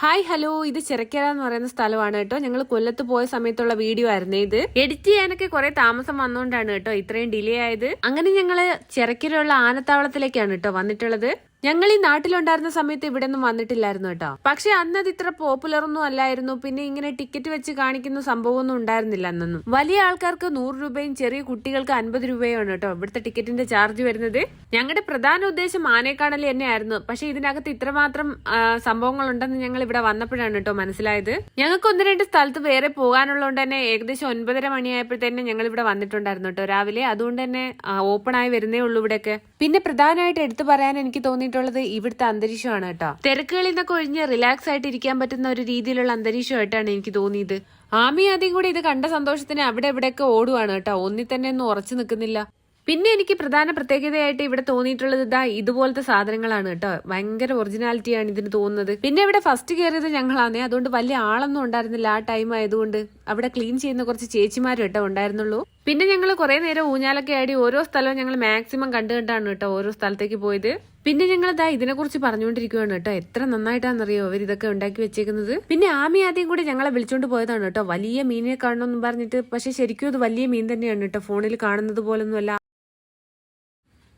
Hi hello. ഇത് ചിറക്കര എന്ന് പറയുന്ന സ്ഥലമാണ് കേട്ടോ. ഞങ്ങൾ കൊല്ലത്ത് പോയ സമയത്തുള്ള വീഡിയോ ആയിരുന്നേ ഇത്. എഡിറ്റ് ചെയ്യാനൊക്കെ കുറെ താമസം വന്നുകൊണ്ടാണ് കേട്ടോ ഇത്രയും ഡിലേ ആയത്. അങ്ങനെ ഞങ്ങൾ ചിറക്കരയുള്ള ആനത്താവളത്തിലേക്കാണ് കേട്ടോ വന്നിട്ടുള്ളത്. ഞങ്ങൾ ഈ നാട്ടിലുണ്ടായിരുന്ന സമയത്ത് ഇവിടെ ഒന്നും വന്നിട്ടില്ലായിരുന്നു കേട്ടോ. പക്ഷെ അന്ന് അത് ഇത്ര പോപ്പുലർ ഒന്നും അല്ലായിരുന്നു. പിന്നെ ഇങ്ങനെ ടിക്കറ്റ് വെച്ച് കാണിക്കുന്ന സംഭവമൊന്നും ഉണ്ടായിരുന്നില്ല അന്നൊന്നും. വലിയ ആൾക്കാർക്ക് നൂറ് രൂപയും ചെറിയ കുട്ടികൾക്ക് അൻപത് രൂപയാണ് കേട്ടോ ഇവിടുത്തെ ടിക്കറ്റിന്റെ ചാർജ് വരുന്നത്. ഞങ്ങളുടെ പ്രധാന ഉദ്ദേശം ആനേക്കാണൽ തന്നെയായിരുന്നു. പക്ഷെ ഇതിനകത്ത് ഇത്രമാത്രം സംഭവങ്ങൾ ഉണ്ടെന്ന് ഞങ്ങൾ ഇവിടെ വന്നപ്പോഴാണ് കേട്ടോ മനസ്സിലായത്. ഞങ്ങൾക്ക് ഒന്ന് രണ്ട് സ്ഥലത്ത് വേറെ പോകാനുള്ളതുകൊണ്ട് തന്നെ ഏകദേശം ഒൻപതര മണിയായപ്പോഴത്തേനെ ഞങ്ങൾ ഇവിടെ വന്നിട്ടുണ്ടായിരുന്നു കേട്ടോ രാവിലെ. അതുകൊണ്ട് തന്നെ ഓപ്പൺ ആയി വരുന്നേ ഉള്ളൂ ഇവിടെയൊക്കെ. പിന്നെ പ്രധാനമായിട്ട് എടുത്തു പറയാൻ എനിക്ക് തോന്നിയിട്ടുള്ളത് ഇവിടുത്തെ അന്തരീക്ഷമാണ് കേട്ടോ. തിരക്കുകളിൽ നിന്നൊക്കെ ഒഴിഞ്ഞ് റിലാക്സ് ആയിട്ട് ഇരിക്കാൻ പറ്റുന്ന ഒരു രീതിയിലുള്ള അന്തരീക്ഷമായിട്ടാണ് എനിക്ക് തോന്നിയത്. ആമി ആദ്യം കൂടി ഇത് കണ്ട സന്തോഷത്തിന് അവിടെ ഇവിടെയൊക്കെ ഓടുവാണ് കേട്ടോ. ഒന്നിൽ തന്നെ ഒന്നും ഉറച്ചു നിൽക്കുന്നില്ല. പിന്നെ എനിക്ക് പ്രധാന പ്രത്യേകതയായിട്ട് ഇവിടെ തോന്നിയിട്ടുള്ളത് ഇതാ ഇതുപോലത്തെ സാധനങ്ങളാണ് കേട്ടോ. ഭയങ്കര ഒറിജിനാലിറ്റിയാണ് ഇതിന് തോന്നുന്നത്. പിന്നെ ഇവിടെ ഫസ്റ്റ് കയറിയത് ഞങ്ങളാണേ. അതുകൊണ്ട് വലിയ ആളൊന്നും ഉണ്ടായിരുന്നില്ല ആ ടൈം ആയതുകൊണ്ട്. അവിടെ ക്ലീൻ ചെയ്യുന്ന കുറച്ച് ചേച്ചിമാരും കേട്ടോ ഉണ്ടായിരുന്നുള്ളൂ. പിന്നെ ഞങ്ങൾ കുറെ നേരം ഊഞ്ഞാലൊക്കെ ആടി ഓരോ സ്ഥലവും ഞങ്ങൾ മാക്സിമം കണ്ടു കണ്ടാണ് കേട്ടോ ഓരോ സ്ഥലത്തേക്ക് പോയത്. പിന്നെ ഞങ്ങൾ ഇതാ ഇതിനെക്കുറിച്ച് പറഞ്ഞുകൊണ്ടിരിക്കുകയാണ് കേട്ടോ. എത്ര നന്നായിട്ടാണെന്നറിയോ അവർ ഇതൊക്കെ ഉണ്ടാക്കി വെച്ചേക്കുന്നത്. പിന്നെ ആമി ആദ്യം കൂടി ഞങ്ങളെ വിളിച്ചോണ്ട് പോയതാണ് കേട്ടോ. വലിയ മീനിനെ കാണണമെന്നും പറഞ്ഞിട്ട് പക്ഷെ ശരിക്കും അത് വലിയ മീൻ തന്നെയാണ് കേട്ടോ. ഫോണിൽ കാണുന്നത് പോലൊന്നുമല്ല.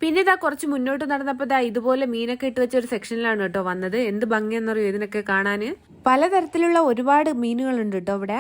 പിന്നെ ഇതാ കുറച്ച് മുന്നോട്ട് നടന്നപ്പോ ഇതാ ഇതുപോലെ മീനൊക്കെ ഇട്ട് വെച്ച ഒരു സെക്ഷനിലാണ് കേട്ടോ വന്നത്. എന്ത് ഭംഗിയെന്നറിയോ ഇതിനൊക്കെ കാണാന് പലതരത്തിലുള്ള ഒരുപാട് മീനുകളുണ്ട് കേട്ടോ ഇവിടെ.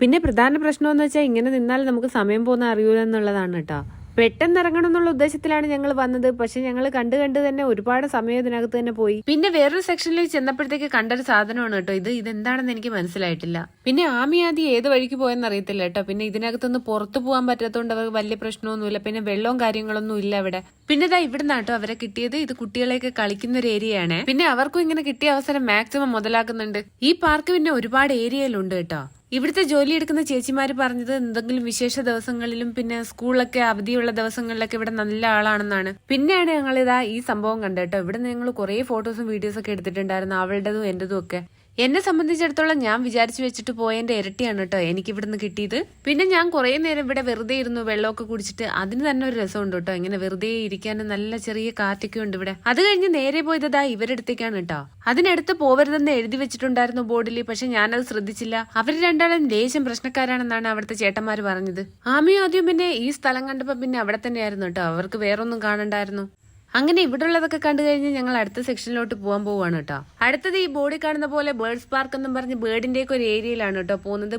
പിന്നെ പ്രധാന പ്രശ്നം എന്ന് വെച്ചാൽ ഇങ്ങനെ നിന്നാൽ നമുക്ക് സമയം പോകുന്ന അറിയൂലെന്നുള്ളതാണ് കേട്ടോ. പെട്ടെന്ന് ഇറങ്ങണം എന്നുള്ള ഉദ്ദേശത്തിലാണ് ഞങ്ങൾ വന്നത്. പക്ഷെ ഞങ്ങൾ കണ്ട് കണ്ട് തന്നെ ഒരുപാട് സമയം ഇതിനകത്ത് തന്നെ പോയി. പിന്നെ വേറൊരു സെക്ഷനിലേക്ക് ചെന്നപ്പോഴത്തേക്ക് കണ്ടൊരു സാധനമാണ് കേട്ടോ ഇത്. ഇതെന്താണെന്ന് എനിക്ക് മനസ്സിലായിട്ടില്ല. പിന്നെ ആമി ആദ്യം ഏത് വഴിക്ക് പോയെന്ന് അറിയത്തില്ല കേട്ടോ. പിന്നെ ഇതിനകത്തൊന്ന് പുറത്തു പോകാൻ പറ്റാത്തതുകൊണ്ട് അവർക്ക് വലിയ പ്രശ്നമൊന്നുമില്ല. പിന്നെ വെള്ളവും കാര്യങ്ങളൊന്നും ഇല്ല അവിടെ. പിന്നെ ഇതാ ഇവിടുന്ന് കേട്ടോ അവരെ കിട്ടിയത്. ഇത് കുട്ടികളെയൊക്കെ കളിക്കുന്ന ഒരു ഏരിയയാണ് പിന്നെ അവർക്കും ഇങ്ങനെ കിട്ടിയ അവസരം മാക്സിമം മുതലാക്കുന്നുണ്ട്. ഈ പാർക്ക് പിന്നെ ഒരുപാട് ഏരിയയിലുണ്ട് കേട്ടോ. ഇവിടുത്തെ ജോലി എടുക്കുന്ന ചേച്ചിമാർ പറഞ്ഞത് എന്തെങ്കിലും വിശേഷ ദിവസങ്ങളിലും പിന്നെ സ്കൂളൊക്കെ അവധിയുള്ള ദിവസങ്ങളിലൊക്കെ ഇവിടെ നല്ല ആളാണെന്നാണ്. പിന്നെയാണ് ഞങ്ങൾ ഇതാ ഈ സംഭവം കണ്ടേട്ടോ ഇവിടെ ഞങ്ങൾ കുറെ ഫോട്ടോസും വീഡിയോസും ഒക്കെ എടുത്തിട്ടുണ്ടായിരുന്നു അവളുടേതും എന്റേതും ഒക്കെ. എന്നെ സംബന്ധിച്ചിടത്തോളം ഞാൻ വിചാരിച്ചു വെച്ചിട്ട് പോയതിന്റെ ഇരട്ടിയാണ് കേട്ടോ എനിക്ക് ഇവിടുന്ന് കിട്ടിയത്. പിന്നെ ഞാൻ കുറെ നേരം ഇവിടെ വെറുതെ ഇരുന്നു വെള്ളമൊക്കെ കുടിച്ചിട്ട്. അതിന് തന്നെ ഒരു രസമുണ്ട് കേട്ടോ ഇങ്ങനെ വെറുതെ ഇരിക്കാനും നല്ല ചെറിയ കാറ്റൊക്കെ ഉണ്ട് ഇവിടെ. അത് കഴിഞ്ഞ് നേരെ പോയതാ ഇവരടുത്തേക്കാണ് കേട്ടോ അതിനടുത്ത് പോവരുതെന്ന് എഴുതി വെച്ചിട്ടുണ്ടായിരുന്നു ബോർഡിൽ പക്ഷെ ഞാനത് ശ്രദ്ധിച്ചില്ല. അവർ രണ്ടാളും ലേശം പ്രശ്നക്കാരാണെന്നാണ് അവിടുത്തെ ചേട്ടന്മാർ പറഞ്ഞത്. ആമിയും ആദ്യം പിന്നെ ഈ സ്ഥലം കണ്ടപ്പോ പിന്നെ അവിടെ തന്നെയായിരുന്നു കേട്ടോ അവർക്ക് വേറൊന്നും കാണണ്ടായിരുന്നു. അങ്ങനെ ഇവിടെ ഉള്ളതൊക്കെ കണ്ടു കഴിഞ്ഞ് ഞങ്ങൾ അടുത്ത സെക്ഷനിലോട്ട് പോകാൻ പോവാണ് കേട്ടോ. അടുത്തത് ഈ ബോഡി കാണുന്ന പോലെ ബേർഡ്സ് പാർക്ക് എന്നും പറഞ്ഞ് ബേർഡിന്റെ ഒക്കെ ഒരു ഏരിയയിലാണ് കേട്ടോ പോകുന്നത്.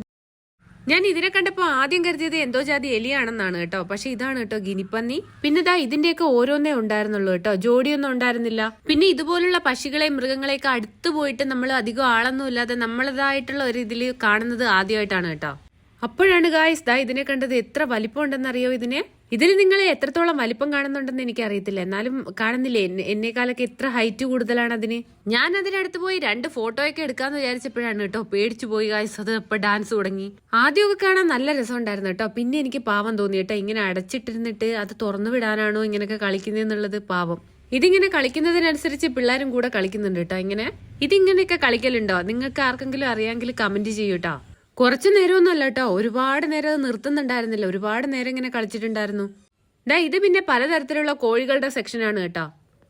ഞാൻ ഇതിനെ കണ്ടപ്പോ ആദ്യം കരുതിയത് എന്തോ ജാതി എലിയാണെന്നാണ് കേട്ടോ. പക്ഷെ ഇതാണ് കേട്ടോ ഗിനിപ്പന്നി. പിന്നെ ഇതാ ഇതിന്റെയൊക്കെ ഓരോന്നേ ഉണ്ടായിരുന്നുള്ളൂ കേട്ടോ. ജോഡിയൊന്നും ഉണ്ടായിരുന്നില്ല. പിന്നെ ഇതുപോലുള്ള പക്ഷികളെ മൃഗങ്ങളെയൊക്കെ അടുത്ത് പോയിട്ട് നമ്മൾ അധികം ആളൊന്നും ഇല്ലാതെ നമ്മളതായിട്ടുള്ള ഒരു ഇതിൽ കാണുന്നത് ആദ്യമായിട്ടാണ് കേട്ടോ. അപ്പോഴാണ് ഗായ്സ് ദാ ഇതിനെ കണ്ടത് എത്ര വലിപ്പം ഉണ്ടെന്നറിയോ ഇതിനെ? ഇതിൽ നിങ്ങൾ എത്രത്തോളം വലിപ്പം കാണുന്നുണ്ടെന്ന് എനിക്ക് അറിയത്തില്ല എന്നാലും കാണുന്നില്ലേ? എന്നെക്കാലൊക്കെ എത്ര ഹൈറ്റ് കൂടുതലാണ് അതിന്? ഞാൻ അതിനടുത്ത് പോയി രണ്ട് ഫോട്ടോ ഒക്കെ എടുക്കാന്ന് വിചാരിച്ചപ്പോഴാണ് കേട്ടോ പേടിച്ചു പോയി ഗായ്സ് അത് ഇപ്പൊ ഡാൻസ് തുടങ്ങി. ആദ്യമൊക്കെ കാണാൻ നല്ല രസമുണ്ടായിരുന്നു കേട്ടോ. പിന്നെ എനിക്ക് പാവം തോന്നി കേട്ടോ. ഇങ്ങനെ അടച്ചിട്ടിരുന്നിട്ട് അത് തുറന്നു വിടാനാണോ ഇങ്ങനെയൊക്കെ കളിക്കുന്നതെന്നുള്ളത് പാവം. ഇതിങ്ങനെ കളിക്കുന്നതിനനുസരിച്ച് പിള്ളേരും കൂടെ കളിക്കുന്നുണ്ട് കേട്ടോ ഇങ്ങനെ. ഇതിങ്ങനെയൊക്കെ കളിക്കലുണ്ടോ? നിങ്ങൾക്ക് ആർക്കെങ്കിലും അറിയാമെങ്കിൽ കമന്റ് ചെയ്യൂ കേട്ടോ. കുറച്ചു നേരമൊന്നും അല്ല കേട്ടോ. ഒരുപാട് നേരം അത് നിർത്തുന്നുണ്ടായിരുന്നില്ല. ഒരുപാട് നേരം ഇങ്ങനെ കളിച്ചിട്ടുണ്ടായിരുന്നു. ഡാ ഇത് പിന്നെ പലതരത്തിലുള്ള കോഴികളുടെ സെക്ഷനാണ് കേട്ടോ.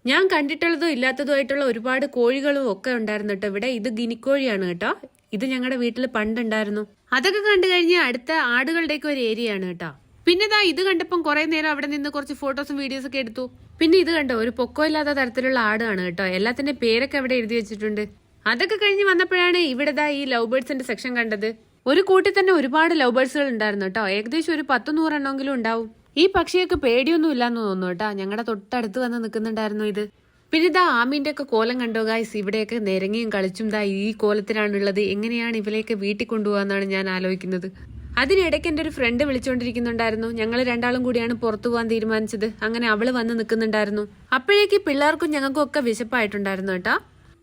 ഞാൻ കണ്ടിട്ടുള്ളതും ഇല്ലാത്തതും ആയിട്ടുള്ള ഒരുപാട് കോഴികളും ഒക്കെ ഉണ്ടായിരുന്നു കേട്ടോ. ഇവിടെ ഇത് ഗിനിക്കോഴിയാണ് കേട്ടോ. ഇത് ഞങ്ങളുടെ വീട്ടിൽ പണ്ടുണ്ടായിരുന്നു. അതൊക്കെ കണ്ടു കഴിഞ്ഞാൽ അടുത്ത ആടുകളുടെയൊക്കെ ഒരു ഏരിയ ആണ് കേട്ടോ. പിന്നെ ഇതാ ഇത് കണ്ടപ്പം കുറെ നേരം അവിടെ നിന്ന് കുറച്ച് ഫോട്ടോസും വീഡിയോസ് ഒക്കെ എടുത്തു. പിന്നെ ഇത് കണ്ടോ ഒരു പൊക്കമില്ലാത്ത തരത്തിലുള്ള ആടാണ് കേട്ടോ. എല്ലാത്തിന്റെ പേരൊക്കെ അവിടെ എഴുതി വെച്ചിട്ടുണ്ട്. അതൊക്കെ കഴിഞ്ഞ് വന്നപ്പോഴാണ് ഇവിടെ ഈ ലവ് ബേർഡ്സിന്റെ സെക്ഷൻ കണ്ടത്. ഒരു കൂട്ടിൽ തന്നെ ഒരുപാട് ലവ് ബേർഡ്സുകൾ ഉണ്ടായിരുന്നു കേട്ടോ. ഏകദേശം ഒരു പത്ത് നൂറെണ്ണമെങ്കിലും ഉണ്ടാവും. ഈ പക്ഷിയൊക്കെ പേടിയൊന്നും ഇല്ലാന്ന് തോന്നുന്നു കേട്ടോ. ഞങ്ങളുടെ തൊട്ടടുത്ത് വന്ന് നിൽക്കുന്നുണ്ടായിരുന്നു ഇത്. പിന്നെ ഇതാ ആമീന്റെ ഒക്കെ കോലം കണ്ടോ ഗായ്സ് ഇവിടെയൊക്കെ നിരങ്ങിയും കളിച്ചും ദാ ഈ കോലത്തിലാണുള്ളത്. എങ്ങനെയാണ് ഇവരെയൊക്കെ വീട്ടിൽ കൊണ്ടുപോകാന്നാണ് ഞാൻ ആലോചിക്കുന്നത്. അതിനിടയ്ക്ക് എന്റെ ഒരു ഫ്രണ്ട് വിളിച്ചുകൊണ്ടിരിക്കുന്നുണ്ടായിരുന്നു ഞങ്ങൾ രണ്ടാളും കൂടിയാണ് പുറത്തു പോകാൻ തീരുമാനിച്ചത്. അങ്ങനെ അവൾ വന്ന് നിൽക്കുന്നുണ്ടായിരുന്നു അപ്പോഴേക്ക് പിള്ളേർക്കും ഞങ്ങൾക്കും ഒക്കെ വിശപ്പായിട്ടുണ്ടായിരുന്നു കേട്ടോ.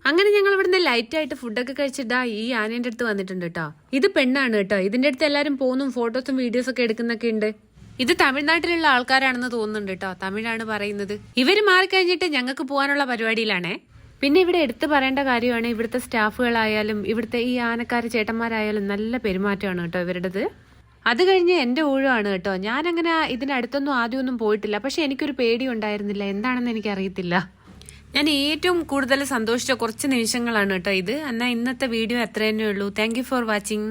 അങ്ങനെ ഞങ്ങൾ ഇവിടുന്ന് ലൈറ്റ് ആയിട്ട് ഫുഡൊക്കെ കഴിച്ചിട്ടാ ഈ ആനേന്റെ അടുത്ത് വന്നിട്ടുണ്ട് കേട്ടോ. ഇത് പെണ്ണാണ് കേട്ടോ. ഇതിന്റെ അടുത്ത് എല്ലാരും പോകുന്നു ഫോട്ടോസും വീഡിയോസും ഒക്കെ എടുക്കുന്നൊക്കെ ഉണ്ട്. ഇത് തമിഴ്നാട്ടിലുള്ള ആൾക്കാരാണെന്ന് തോന്നുന്നുണ്ട് കേട്ടോ. തമിഴാണ് പറയുന്നത്. ഇവർ മാറിക്കഴിഞ്ഞിട്ട് ഞങ്ങൾക്ക് പോകാനുള്ള പരിപാടിയിലാണേ. പിന്നെ ഇവിടെ എടുത്തു പറയേണ്ട കാര്യമാണ് ഇവിടുത്തെ സ്റ്റാഫുകളായാലും ഇവിടുത്തെ ഈ ആനക്കാര് ചേട്ടന്മാരായാലും നല്ല പെരുമാറ്റമാണ് കേട്ടോ ഇവരുടേത്. അത് കഴിഞ്ഞ് എന്റെ ഊഴമാണ് കേട്ടോ. ഞാനങ്ങനെ ഇതിനടുത്തൊന്നും ആദ്യമൊന്നും പോയിട്ടില്ല. പക്ഷെ എനിക്കൊരു പേടി ഉണ്ടായിരുന്നില്ല എന്താണെന്ന് എനിക്ക് അറിയത്തില്ല ഞാൻ ഏറ്റവും കൂടുതൽ സന്തോഷിച്ച കുറച്ച് നിമിഷങ്ങളാണ് കേട്ടോ ഇത്. എന്നാൽ ഇന്നത്തെ വീഡിയോ അത്ര തന്നെ ഉള്ളൂ താങ്ക് ഫോർ വാച്ചിങ്